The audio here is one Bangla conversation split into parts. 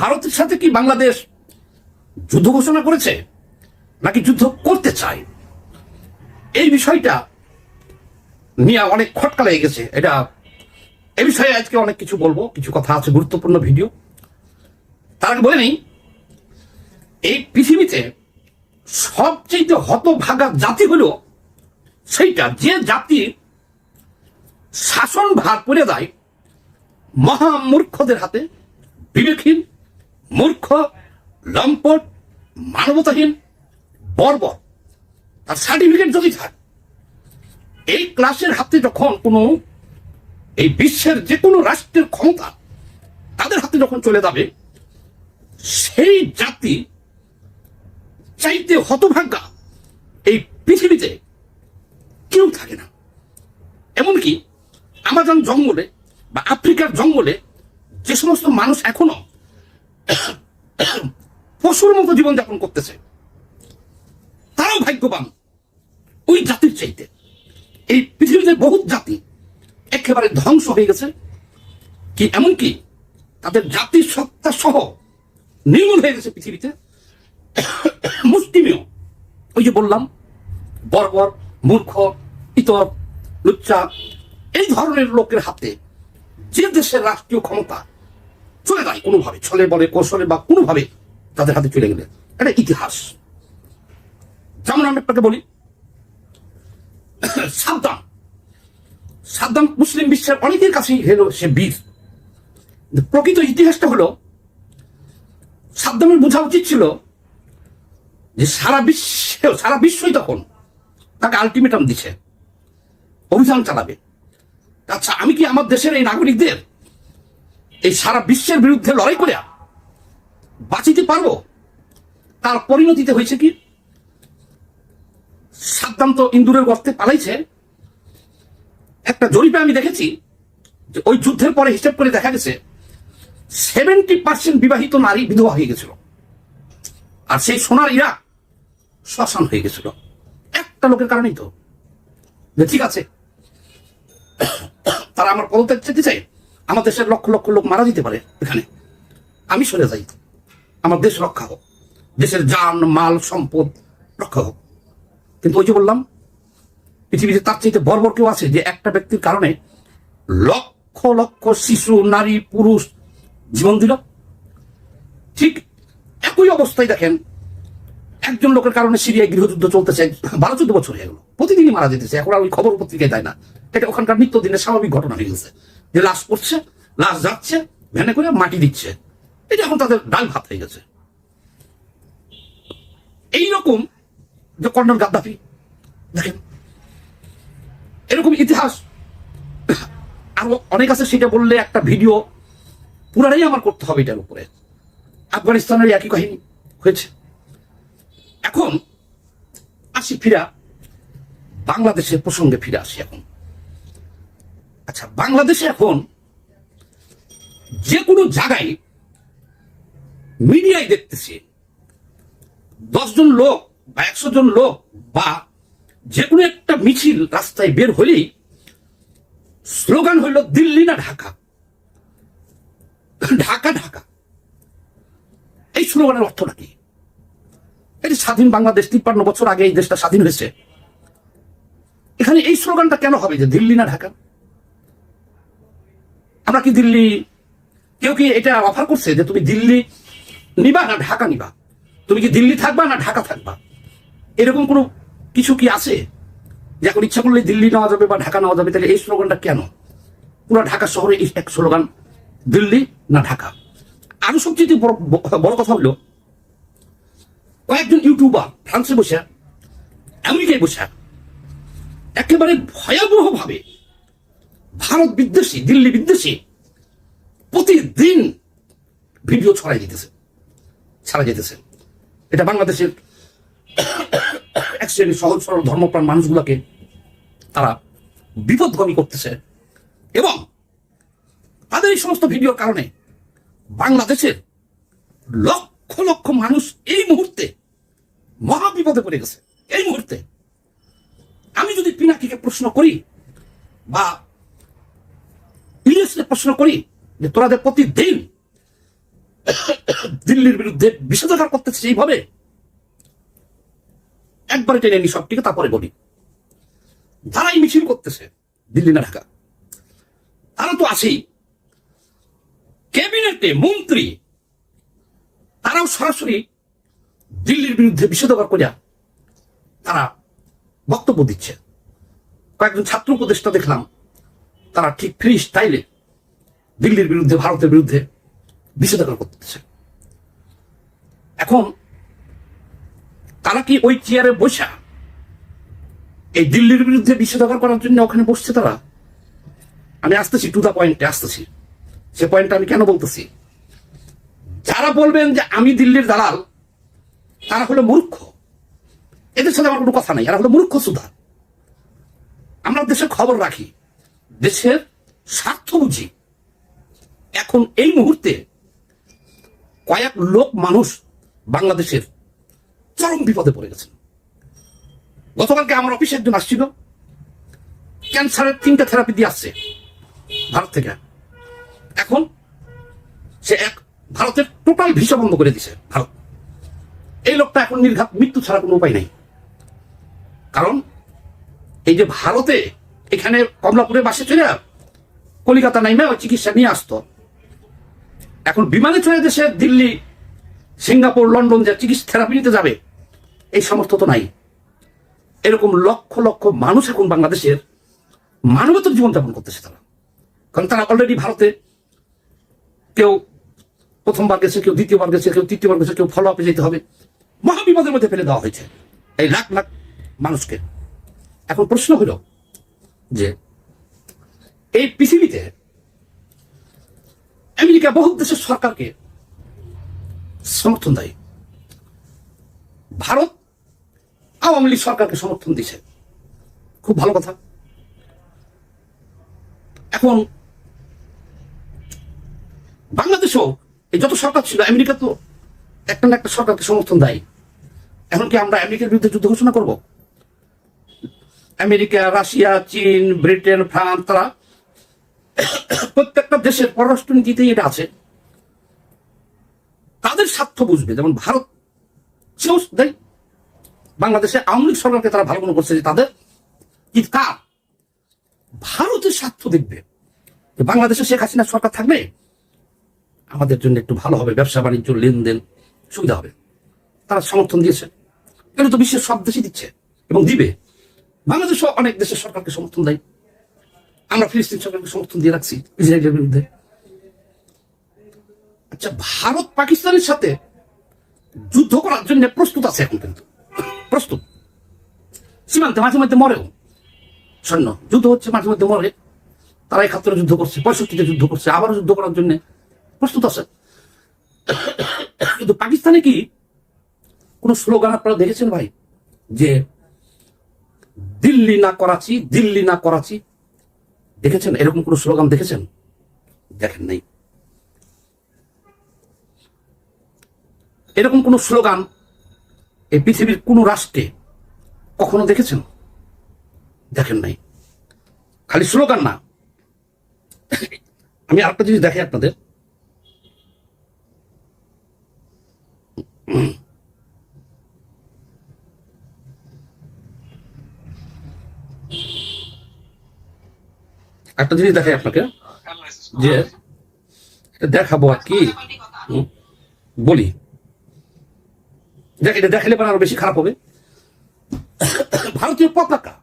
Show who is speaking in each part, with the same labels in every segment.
Speaker 1: ভারতের সাথে কি বাংলাদেশ যুদ্ধ ঘোষণা করেছে? নাকি যুদ্ধ করতে চায়? এই বিষয়টা নিয়ে অনেক খটকা লেগে গেছে। এটা, এ বিষয়ে আজকে অনেক কিছু বলব। কিছু কথা আছে, গুরুত্বপূর্ণ ভিডিও। তার আগে বলে নেই, এই পৃথিবীতে সবচেয়ে হতভাগা জাতি হলো সেইটা। যে জাতি শাসন ভার করে দেয় মহামূর্খদের হাতে, বিবেকহীন মূর্খ, লম্পট, মানবতাহীন, বর্বর। তার সার্টিফিকেট যদি থাকে, এই ক্লাসের হাতে যখন কোনো, এই বিশ্বের যে কোনো রাষ্ট্রের ক্ষমতা তাদের হাতে যখন চলে যাবে, সেই জাতি চাইতে হতভাগ্যা এই পৃথিবীতে কেউ থাকে না। এমনকি আমাজন জঙ্গলে বা আফ্রিকার জঙ্গলে যে সমস্ত মানুষ এখনও পশুর মতো জীবনযাপন করতেছে। তারাও ভাগ্যবান। ওই জাতির চাইতে। এই পৃথিবীতে বহুত জাতি একেবারে ধ্বংস হয়ে গেছে। কি এমনকি তাদের জাতির সত্তা সহ নির্মূল হয়ে গেছে পৃথিবীতে। মুষ্টিমেয় ওই যে বললাম, বর্বর, মূর্খ, ইতর, লুচ্চা, এই ধরনের লোকের হাতে যে দেশের রাষ্ট্রীয় ক্ষমতা চলে যায় কোনোভাবে ছলে বলে কৌশলে বা কোনোভাবে তাদের হাতে চলে গেলে। এটা ইতিহাস। যেমন আমি আপনাকে বলি, সাদ্দাম। সাদ্দাম মুসলিম বিশ্বের অনেকের কাছেই হেলো সে বীর। প্রকৃত ইতিহাসটা হলো, সাদ্দামের বোঝা উচিত ছিল যে সারা বিশ্বে, সারা বিশ্বই তখন তাকে আলটিমেটাম দিছে, অভিযান চালাবে। আচ্ছা আমি কি আমার দেশের এই নাগরিকদের এই সারা বিশ্বের বিরুদ্ধে লড়াই করে বাঁচিতে পারব? তার পরিণতিতে হয়েছে কি? সাদ্দাম ইন্দুরের গর্তে পালাইছে। একটা জরিপে আমি দেখেছি যে ওই যুদ্ধের পরে হিসেব করে দেখা গেছে সেভেন্টি পার্সেন্ট বিবাহিত নারী বিধবা হয়ে গেছিল। আর সেই সোনার ইরাক শ্মশান হয়ে গেছিল। একটা লোকের কারণেই তো। ঠিক আছে, তারা আমার পদত্যাগ চেতে চাই আমার দেশের লক্ষ লক্ষ লোক মারা যেতে পারে এখানে। আমি সরে যাই। আমার দেশ রক্ষা হোক। দেশের যান, মাল, সম্পদ রক্ষা হোক। কিন্তু ওই যে বললাম, পৃথিবীতে তার চাইতে বর্বর কেউ আছে যে একটা ব্যক্তির কারণে লক্ষ লক্ষ শিশু, নারী, পুরুষ জীবন দিল। ঠিক একই অবস্থায় দেখেন, একজন লোকের কারণে সিরিয়ায় গৃহযুদ্ধ চলতেছে, বারো চোদ্দ বছর হয়ে গেল। প্রতিদিনই মারা যেতেছে। এখন আর ওই খবর পত্রিকায় দেয় না। এটা ওখানকার নিত্য নিত্যদিনের স্বাভাবিক ঘটনা হয়ে গেছে। যে লাশ পড়ছে, লাশ যাচ্ছে ভ্যানে করে মাটি দিচ্ছে। এটা এখন তাদের ডাল ভাত হয়ে গেছে। এইরকম যে কর্নেল গাদ্দাফি, দেখেন, এরকম ইতিহাস। আরও অনেক আছে, সেটা বললে একটা ভিডিও পুরাটাই আমার করতে হবে এটার উপরে। আফগানিস্তানের একই কাহিনী হয়েছে। এখন আসি ফিরা, বাংলাদেশের প্রসঙ্গে ফিরে আসি এখন। আচ্ছা বাংলাদেশে এখন যে কোনো জায়গায় মিডিয়ায় দেখতেছি, দশজন লোক বা একশো জন লোক বা যে কোনো একটা মিছিল রাস্তায় বের হলেই স্লোগান হইল, দিল্লি না ঢাকা? ঢাকা ঢাকা। এই স্লোগানের অর্থটা কি এটি স্বাধীন বাংলাদেশ, তিপ্পান্ন বছর আগে এই দেশটা স্বাধীন হয়েছে। এখানে এই স্লোগানটা কেন হবে যে, দিল্লি না ঢাকা? আমরা কি দিল্লি, কেউ কি এটা অফার করছে যে তুমি দিল্লি নিবা না ঢাকা নিবা? তুমি কি দিল্লি থাকবা না ঢাকা থাকবা? এরকম কোনো কিছু কি আছে? যে এখন ইচ্ছা করলে দিল্লি নেওয়া যাবে বা ঢাকা নেওয়া যাবে, তাহলে এই স্লোগানটা কেন? পুরো ঢাকা শহরে এক স্লোগান, দিল্লি না ঢাকা? আরও সবচেয়ে বড় কথা হলো, কয়েকজন ইউটিউবার ফ্রান্সে বসে, আমেরিকায় বসে, একেবারে ভয়াবহ ভাবে ভারত বিদ্বেষী, দিল্লি বিদ্বেষী, প্রতিদিন ভিডিও ছড়াই দিতেছে ছাড়া যেতেছে এটা বাংলাদেশের এক শ্রেণির সহজ সরল ধর্মপ্রাণ মানুষগুলোকে তারা বিপদগামী করতেছে এবং তাদের এই সমস্ত ভিডিওর কারণে বাংলাদেশের লক্ষ লক্ষ মানুষ এই মুহূর্তে মহা বিপদে পড়ে গেছে। এই মুহূর্তে আমি যদি পিনাকিকে প্রশ্ন করি বা ইলিয়াসকে প্রশ্ন করি যে তোরাদের প্রতিদিন দিল্লির বিরুদ্ধে বিষেধাগার করতেছে এইভাবে? একবারে টেনে নি সবটিকে, তারপরে বলি যারাই মিছিল করতেছে, দিল্লি না ঢাকা, তারা তো আছেই। ক্যাবিনেটে মন্ত্রী, তারাও সরাসরি দিল্লির বিরুদ্ধে বিষেধাগার করিয়া তারা বক্তব্য দিচ্ছে। কয়েকজন ছাত্র উপদেষ্টা দেখলাম, তারা ঠিক ফ্রি স্টাইলে দিল্লির বিরুদ্ধে, ভারতের বিরুদ্ধে নিষেধাজ্ঞা করতেছে। এখন তারা কি ওই চেয়ারে বসা এই দিল্লির বিরুদ্ধে নিষেধাজ্ঞা করার জন্য ওখানে বসছে তারা? আমি আসতেছি টু দা পয়েন্টে আসতেছি। সে পয়েন্টটা আমি কেন বলতেছি? যারা বলবেন যে আমি দিল্লির দালাল, তারা হলো মূর্খ। এদের সাথে আমার কোনো কথা নাই, এরা হলো মূর্খ সুধা। আমরা দেশের খবর রাখি। দেশের স্বার্থ বুঝি। এখন এই মুহূর্তে কয়েক লোক মানুষ বাংলাদেশের চরম বিপদে পড়ে গেছেন। গতকালকে আমার অফিসে একজন আসছিল। ক্যান্সারের তিনটা থেরাপি দিয়ে আসছে ভারত থেকে। এখন সে এক ভারতের টোটাল ভিসা বন্ধ করে দিছে ভারত। এই লোকটা এখন নির্ঘাত মৃত্যু ছাড়া কোনো উপায় নাই। কারণ এই যে ভারতে এখানে কমলাপুরে বাসে চলে কলিকাতা নাইমে ওই চিকিৎসা নিয়ে আসতো। এখন বিমানে চলে দেশে দিল্লি, সিঙ্গাপুর, লন্ডন যে চিকিৎসা থেরাপি নিতে যাবে, এই সামর্থ্য তো নাই। এরকম লক্ষ লক্ষ মানুষ এখন বাংলাদেশের মানবতার জীবনযাপন করতেছে তারা। কারণ তারা অলরেডি ভারতে কেউ প্রথমবার গেছে, কেউ দ্বিতীয়বার গেছে, কেউ তৃতীয়বার গেছে, কেউ ফলো আপে যেতে হবে। মহাবিপদের মধ্যে ফেলে দেওয়া হয়েছে এই লাখ লাখ মানুষকে। এখন প্রশ্ন হলো যে, এই পৃথিবীতে আমেরিকা বহু দেশের সরকারকে সমর্থন দেয়। ভারত আওয়ামী লীগ সরকারকে সমর্থন দিছে খুব ভালো কথা। এখন বাংলাদেশও এই যত সরকার ছিল, আমেরিকা তো একটা না একটা সরকারকে সমর্থন দেয়। এখন কি আমরা আমেরিকার বিরুদ্ধে যুদ্ধ ঘোষণা করব? আমেরিকা, রাশিয়া, চীন, ব্রিটেন, ফ্রান্স, তারা প্রত্যেকটা দেশের পররাষ্ট্র নীতিতেই এটা আছে, তাদের স্বার্থ বুঝবে। যেমন ভারত, সেও দেয় বাংলাদেশে আওয়ামী লীগ সরকারকে তারা ভালো মনে করছে যে তাদের কি কার? ভারতের স্বার্থ দেখবে। বাংলাদেশে শেখ হাসিনা সরকার থাকবে, আমাদের জন্য একটু ভালো হবে। ব্যবসা, বাণিজ্য, লেনদেন, সুবিধা হবে। তারা সমর্থন দিয়েছে। এটা তো বিশ্বের সব দেশই দিচ্ছে এবং দিবে। বাংলাদেশও অনেক দেশের সরকারকে সমর্থন দেয়। আমরা ফিলিস্তিন সরকারকে সমর্থন দিয়ে রাখছি, ইসরায়েলের বিরুদ্ধে। আচ্ছা ভারত পাকিস্তানের সাথে যুদ্ধ করার জন্য প্রস্তুত আছে এখন কিন্তু। প্রস্তুত। সীমান্তে মাঝে মধ্যে মরেও। সৈন্য, যুদ্ধ হচ্ছে, মাঝে মধ্যে মরে। তারা একাত্তরে যুদ্ধ করছে, পঁয়ষট্টিতে যুদ্ধ করছে, আবারও যুদ্ধ করার জন্য প্রস্তুত আছে। কিন্তু পাকিস্তানে কি কোন স্লোগান আপনারা দেখেছেন ভাই? যে দিল্লি না করাচি, দিল্লি না করাচি দেখেছেন? এরকম কোন স্লোগান দেখেছেন? দেখেন নাই। এরকম কোন স্লোগান এই পৃথিবীর কোন রাষ্ট্রে কখনো দেখেছেন? দেখেন নাই। খালি স্লোগান না। আমি আরেকটা জিনিস দেখি আপনাদের। একটা জিনিস দেখাই আপনাকে, যে দেখাবো আর কি বলি। দেখ, এটা দেখালে পরে আরও বেশি খারাপ হবে। ভারতীয় পতাকা,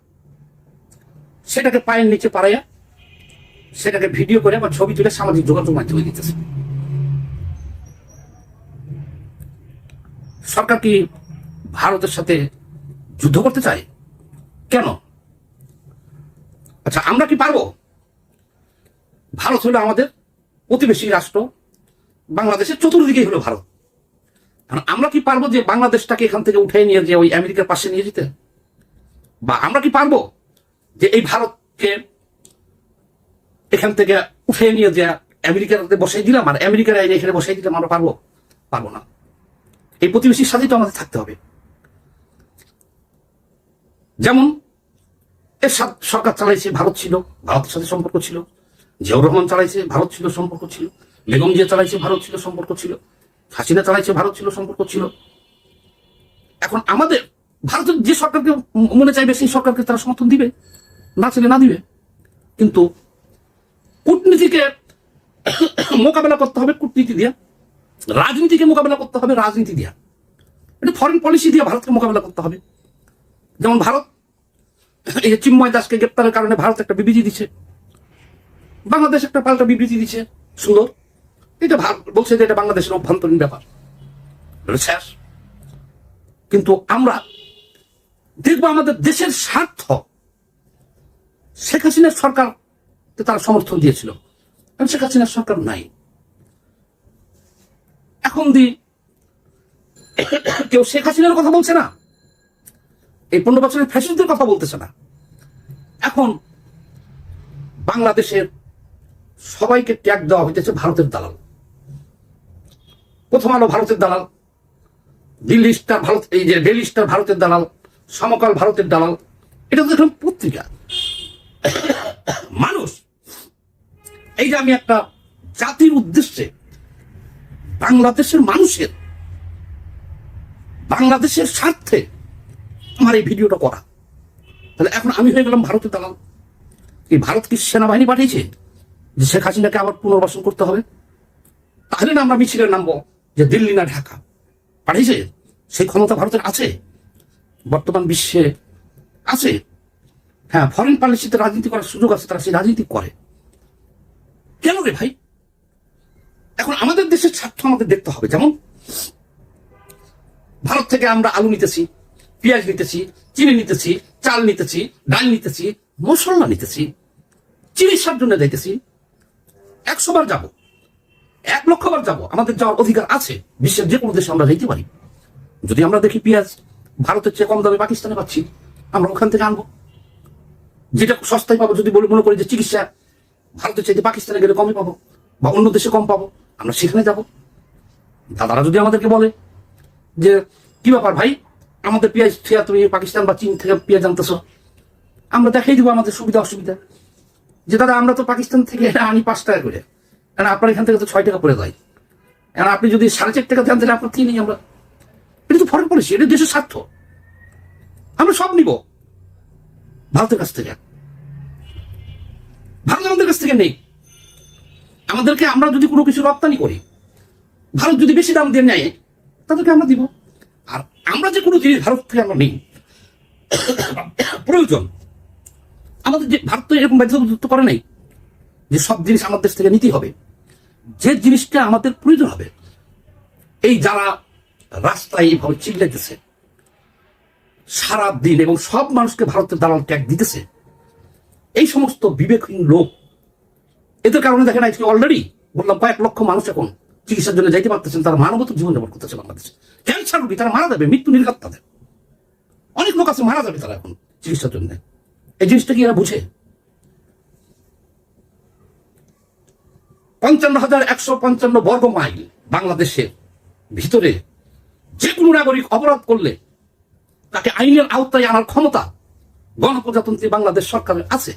Speaker 1: সেটাকে পায়ের নিচে পাড়াইয়া, সেটাকে ভিডিও করে বা ছবি তুলে সামাজিক যোগাযোগ মাধ্যমে দিতেছে। সরকার কি ভারতের সাথে যুদ্ধ করতে চায়? কেন? আচ্ছা আমরা কি পারব? ভারত হলো আমাদের প্রতিবেশী রাষ্ট্র, বাংলাদেশের চতুর্দিকে হলো ভারত। আমরা কি পারব যে বাংলাদেশটাকে এখান থেকে উঠে নিয়ে যে ওই আমেরিকার পাশে নিয়ে যেতে? বা আমরা কি পারব যে এই ভারতকে এখান থেকে উঠে নিয়ে যে আমেরিকাতে বসাই দিলাম আর আমেরিকার আইনে এখানে বসাই দিলাম, আমরা পারব? পারব না। এই প্রতিবেশীর সাথেই তো আমাদের থাকতে হবে। যেমন এর সরকার চালাইছে, ভারত ছিল, ভারতের সাথে সম্পর্ক ছিল। জিয়াউর রহমান চালাইছে, ভারত ছিল, সম্পর্ক ছিল। বেগম জিয়া চালাইছে, ভারত ছিল, সম্পর্ক ছিল। হাসিনা চালাইছে, ভারত ছিল, সম্পর্ক ছিল। এখন আমাদের ভারতের যে সরকারকে মনে চাইবে, সেই সরকারকে তারা সমর্থন দিবে, না ছেলে না দিবে। কিন্তু কূটনীতিকে মোকাবেলা করতে হবে, কূটনীতি দিয়ে। রাজনীতিকে মোকাবেলা করতে হবে, রাজনীতি দিয়ে। এটা ফরেন পলিসি দিয়ে ভারতকে মোকাবেলা করতে হবে। যেমন ভারত, এই চিন্ময় দাসকে গ্রেপ্তারের কারণে ভারত একটা বিবৃতি দিচ্ছে বাংলাদেশ একটা পাল্টা বিবৃতি দিচ্ছে সুন্দর। এটা বলছে যে এটা বাংলাদেশের অভ্যন্তরীণ ব্যাপার। কিন্তু আমরা দেখব আমাদের দেশের স্বার্থ। শেখ হাসিনার সরকার তারা সমর্থন দিয়েছিল। কারণ শেখ হাসিনার সরকার নাই। এখন দি কেউ শেখ হাসিনার কথা বলছে না? এই পনেরো বছরের ফ্যাসিস্টদের কথা বলতেছে না? এখন বাংলাদেশের সবাইকে ট্যাগ দেওয়া হইতেছে ভারতের দালাল। প্রথম আলো ভারতের দালাল, দিল্লি স্টার ভারত, এই যে ডেলি স্টার ভারতের দালাল, সমকাল ভারতের দালাল, এটা তো দেখলাম পত্রিকা। মানুষ, এই যে আমি একটা জাতির উদ্দেশ্যে বাংলাদেশের মানুষের, বাংলাদেশের স্বার্থে আমার এই ভিডিওটা করা। তাহলে এখন আমি হয়ে গেলাম ভারতের দালাল। এই ভারত কি সেনাবাহিনী পাঠিয়েছে? যে শেখ হাসিনাকে আবার পুনর্বাসন করতে হবে। তাহলে না আমরা মিছিলে নামবো যে দিল্লি না ঢাকা। পাঠিয়েছে? সেই ক্ষমতা ভারতের আছে। বর্তমান বিশ্বে আছে। হ্যাঁ ফরেন পলিসিতে রাজনীতি করার সুযোগ আছে, তারা সেই রাজনীতি করে। কেন রে ভাই? এখন আমাদের দেশের স্বার্থ আমাদের দেখতে হবে। যেমন, ভারত থেকে আমরা আলু নিতেছি, পেঁয়াজ নিতেছি, চিনি নিতেছি, চাল নিতেছি, ডাল নিতেছি, মশলা নিতেছি চিকিৎসার জন্য যাইতেছি একশো বার যাব। এক লক্ষ বার যাব। আমাদের যাওয়ার অধিকার আছে। বিশ্বের যে কোনো দেশে আমরা যাইতে পারি। যদি আমরা দেখি পেঁয়াজ ভারতের চেয়ে কম দামে পাকিস্তানে পাচ্ছি, আমরা ওখান থেকে আনব। যেটা সস্তায় পাবো, যদি বলে মনে করি যে চিকিৎসা ভারতের চাইতে পাকিস্তানে গেলে কমই পাবো বা অন্য দেশে কম পাবো, আমরা সেখানে যাব। দাদারা যদি আমাদেরকে বলে যে, কি ব্যাপার ভাই? আমাদের পেঁয়াজ তুমি পাকিস্তান বা চীন থেকে পেঁয়াজ আনতেছ। আমরা দেখাই দিব আমাদের সুবিধা অসুবিধা যে দাদা, আমরা তো পাকিস্তান থেকে এটা আনি পাঁচ টাকা করে। কারণ আপনার এখান থেকে তো ছয় টাকা পড়ে যায়। এখন আপনি যদি সাড়ে চার টাকা দেন, তাহলে আপনার নেই আমরা? এটা তো ফরেন পলিসি এটা দেশের স্বার্থ। আমরা সব নিব। ভারতের কাছ থেকে। ভারত আমাদের কাছ থেকে নেই। আমাদেরকে আমরা যদি কোনো কিছু রপ্তানি করি, ভারত যদি বেশি দাম দিয়ে নেয়, তাদেরকে আমরা দিব। আর আমরা যে কোনো জিনিস ভারত থেকে আমরা নেই। প্রয়োজন। আমাদের যে ভারত তো এরকম বাধ্যবাধকতা করে নাই, যে সব জিনিস আমাদের দেশ থেকে নিতেই হবে, যে জিনিসটা আমাদের প্রয়োজন হবে, এই যারা রাস্তায় এইভাবে চিল্লাইতেছে সারা দিন এবং সব মানুষকে ভারতের দালাল ট্যাগ দিতেছে, এই সমস্ত বিবেকহীন লোক, এদের কারণে দেখেন আজকে অলরেডি বললাম কয়েক লক্ষ মানুষ এখন চিকিৎসার জন্য যাইতে পারতেছেন, তারা মানবত জীবনযাপন করতেছে বাংলাদেশে। ক্যান্সার রোগী, তারা মারা যাবে, মৃত্যু নির্ঘাত তাদের অনেক লোক আছে, মারা যাবে তারা এখন চিকিৎসার জন্য। এই জিনিসটা কি এরা বুঝে? পঞ্চান্ন হাজার একশো পঞ্চান্ন বর্গ মাইল বাংলাদেশের ভিতরে যে কোনো নাগরিক অপরাধ করলে তাকে আইনের আওতায় আনার ক্ষমতা গণপ্রজাতন্ত্রী বাংলাদেশ সরকারের আছে।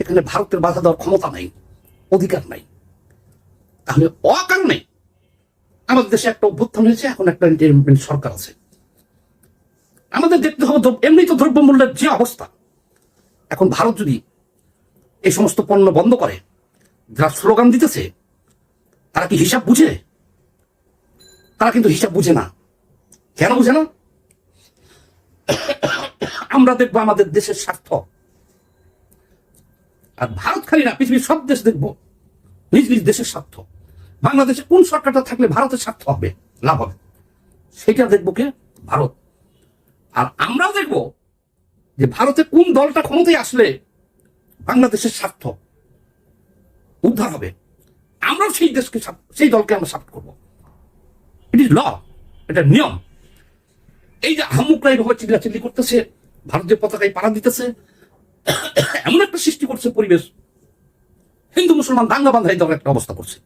Speaker 1: এখানে ভারতের বাধা দেওয়ার ক্ষমতা নাই, অধিকার নাই। তাহলে অকারণে আমাদের দেশে একটা অভ্যুত্থান হয়েছে, এখন একটা ইন্টারমিডিয়েট সরকার আছে। আমাদের দেখতে হবে এমনি তো দ্রব্যমূল্যের যে অবস্থা এখন ভারত যদি এই সমস্ত পণ্য বন্ধ করে, যারা স্লোগান দিতেছে, তারা কি হিসাব বুঝে? তারা কিন্তু হিসাব বুঝে না। কেন বুঝে না? আমরা দেখব আমাদের দেশের স্বার্থ। আর ভারত খালি না, পৃথিবীর সব দেশ দেখব, নিজ নিজ দেশের স্বার্থ। বাংলাদেশে কোন সরকারটা থাকলে ভারতের স্বার্থ হবে, লাভ হবে? সেটা দেখব কে? ভারত। আর আমরাও দেখব যে ভারতে কোন দলটা ক্ষমতায় আসলে বাংলাদেশের স্বার্থ উদ্ধার হবে? আমরাও সেই দেশকে সেই দলকে আমরা সাপোর্ট করব। ইট ইজ ল এটা নিয়ম। এই যে হামুকরা এইভাবে চিল্লাচিল্লি করতেছে, ভারতীয় পতাকায় পাড়া দিতেছে, এমন একটা সৃষ্টি করছে পরিবেশ। হিন্দু, মুসলমান, দাঙ্গা বান্ধাই দলের একটা অবস্থা করছে।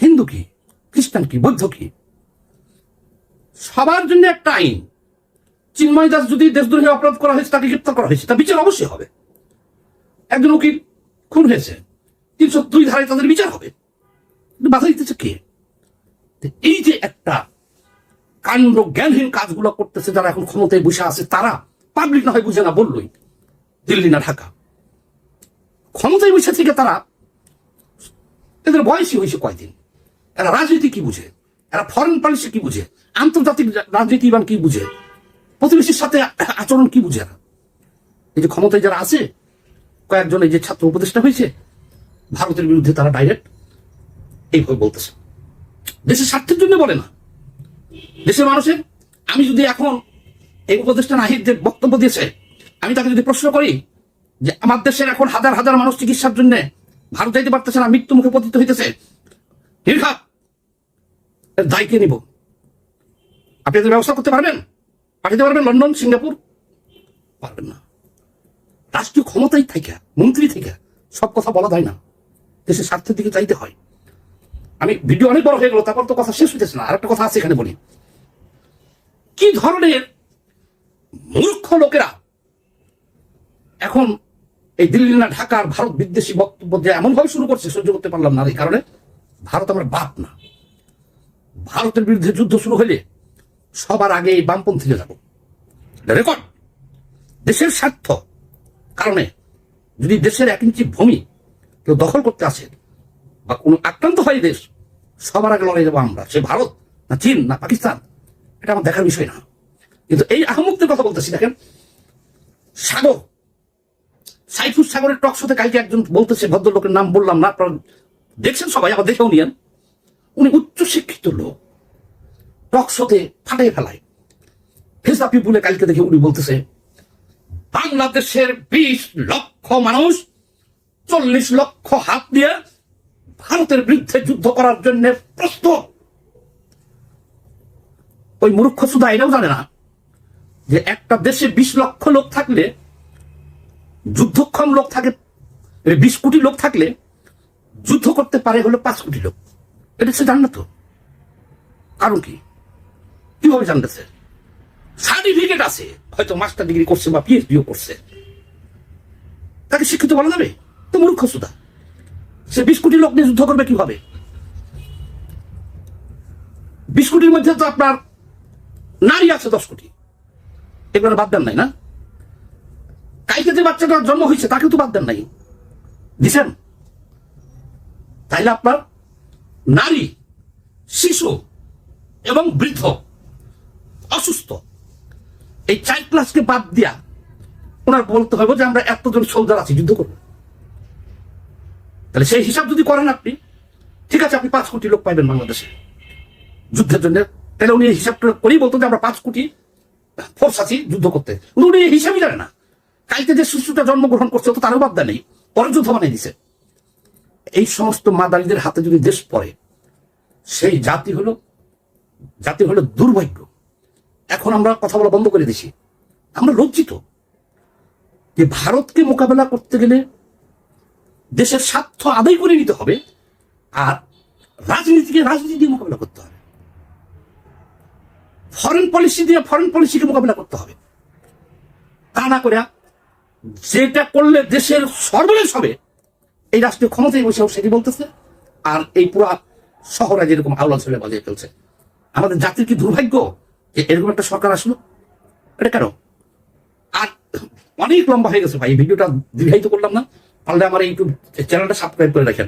Speaker 1: হিন্দু কি? খ্রিস্টান কি? বৌদ্ধ কি? সবার জন্য একটা আইন। চিন্ময় দাস যদি দেশদ্রোহী অপরাধ করা হয়েছে, তাকে গ্রেপ্তার করা হয়েছে তা বিচার অবশ্যই হবে। একজন উকিল, খুন হয়েছে। তিনশো দুই ধারায় তাদের বিচার হবে। বাধা দিতেছে কে? এই যে একটা কাণ্ড, জ্ঞানহীন কাজগুলো করতেছে, যারা এখন ক্ষমতায় বসে আছে, তারা পাবলিক না হয় বুঝে না বললই, দিল্লি না ঢাকা। ক্ষমতায় বসে থেকে তারা এদের বয়সই হয়েছে কয়দিন? এরা রাজনীতি কি বুঝে? এরা ফরেন পলিসি কি বুঝে? আন্তর্জাতিক রাজনীতি বা কি বুঝে? প্রতিবেশীর সাথে আচরণ কি বুঝে না এই যে ক্ষমতায় যারা আছে, কয়েকজন এই যে ছাত্র উপদেষ্টা হয়েছে, ভারতের বিরুদ্ধে তারা ডাইরেক্ট এইভাবে বলতেছে। দেশের স্বার্থের জন্য বলে না। দেশের মানুষের, আমি যদি এখন এই উপদেষ্টা নাহিদ যে বক্তব্য দিয়েছে, আমি তাকে যদি প্রশ্ন করি যে আমার দেশের এখন হাজার হাজার মানুষ চিকিৎসার জন্য ভারত যাইতে পারতেছে না, মৃত্যু মুখে পতিত হইতেছে, নির্ঘাত দায় কে নিব। আপনি ব্যবস্থা করতে পারবেন? পাঠাতে পারবেন লন্ডন, সিঙ্গাপুর? পারবেন না। রাষ্ট্রীয় ক্ষমতাই থেকে মন্ত্রী থেকে সব কথা বলা যায় না। দেশের স্বার্থের দিকে চাইতে হয়। আমি ভিডিও অনেক বড় হয়ে গেল, তারপর তো কথা শেষ হইতেছে না। আর একটা কথা আছে এখানে বলি। কি ধরনের মূর্খ লোকেরা এখন এই দিল্লি না ঢাকার ভারত বিদ্বেষী বক্তব্য যে এমন ভাবে শুরু করছে, সহ্য করতে পারলাম না এই কারণে ভারত আমার বাপ না। ভারতের বিরুদ্ধে যুদ্ধ শুরু হলে সবার আগে এই বামপন্থীকে যাব রেকর্ড দেশের স্বার্থ কারণে যদি দেশের এক ইঞ্চি ভূমি কেউ দখল করতে আসে বা কোনো আক্রান্ত হয় দেশ, সবার আগে লড়াই যাব আমরা। সে ভারত না চীন না পাকিস্তান, এটা আমার দেখার বিষয় না। কিন্তু এই আহমুকদের কথা বলতেছি, দেখেন, সাগর, সাইফুর সাগরের টক শোতে কালকে একজন বলতেছে, ভদ্রলোকের নাম বললাম না, আপনারা দেখছেন সবাই, আবার দেখেও নিয়েন। উনি উচ্চ শিক্ষিত লোক। টক শোতে ফাটাই ফেলায়। ফেসা পিপুলে কালকে দেখে উনি বলতেছে, বাংলাদেশের বিশ লক্ষ মানুষ, চল্লিশ লক্ষ হাত দিয়ে ভারতের বিরুদ্ধে যুদ্ধ করার জন্য প্রস্তুত। ওই মূর্খ শুধু এটাও জানে না যে একটা দেশে বিশ লক্ষ লোক থাকলে, যুদ্ধক্ষম লোক থাকে বিশ কোটি লোক থাকলে যুদ্ধ করতে পারে হলো পাঁচ কোটি লোক। এটা সে জান না তো। কারণ কি? কীভাবে জানতেছে? সার্টিফিকেট আছে। হয়তো মাস্টার ডিগ্রি করছে বা পিএইচডিও করছে। তাকে শিক্ষিত বলা যাবে? তো মূর্খ সুদা সে বিশ কোটি লোক নিয়ে যুদ্ধ করবে কীভাবে? বিশ কোটির মধ্যে তো আপনার নারী আছে দশ কোটি। এগুলো বাদ দেন নাই না? কালকে যে বাচ্চাটা জন্ম হয়েছে তাকে তো বাদ দেন নাই। দিছেন? তাইলে আপনার নারী, শিশু এবং বৃদ্ধ অসুস্থ। এই চার ক্লাসকে বাদ দিয়া ওনার বলতে হবে যে আমরা এতজন সোলজার আছি, যুদ্ধ করব। তাহলে সেই হিসাব যদি করেন আপনি, ঠিক আছে, আপনি পাঁচ কোটি লোক পাইবেন বাংলাদেশে যুদ্ধের জন্য। তাহলে উনি হিসাবটা করেই বলতো যে আমরা পাঁচ কোটি ফোর্স আছি যুদ্ধ করতে। উনি হিসাবই জানে না। কালকে যে শিশুটা জন্মগ্রহণ করছে তো তারও বাদ দেয় নেই, পরে যুদ্ধ বানিয়ে দিছে। এই সমস্ত মাদারিদের হাতে যদি দেশ পড়ে, সেই জাতি হলো জাতি হলো দুর্ভাগ্য। এখন আমরা কথা বলা বন্ধ করে দিছি। আমরা লজ্জিত যে ভারতকে মোকাবেলা করতে গেলে দেশের স্বার্থ আদায় করে নিতে হবে আর রাজনীতিকে রাজনীতি দিয়ে মোকাবেলা করতে হবে। ফরেন পলিসি দিয়ে ফরেন পলিসিকে মোকাবেলা করতে হবে। তা না করে যেটা করলে দেশের সর্বনাশ হবে, এই রাষ্ট্রীয় ক্ষমতায় বসে সেটি বলতেছে আর এই পুরা শহরে যেরকম আওলা ছেলে বাজিয়ে ফেলছে। আমাদের জাতির কি দুর্ভাগ্য? এরকম একটা সরকার আসলো? এটা কেন? আর অনেক লম্বা হয়ে গেছে ভাই ভিডিওটা দীর্ঘায়িত করলাম না। পারলে আমার ইউটিউব চ্যানেলটা সাবস্ক্রাইব করে রাখেন।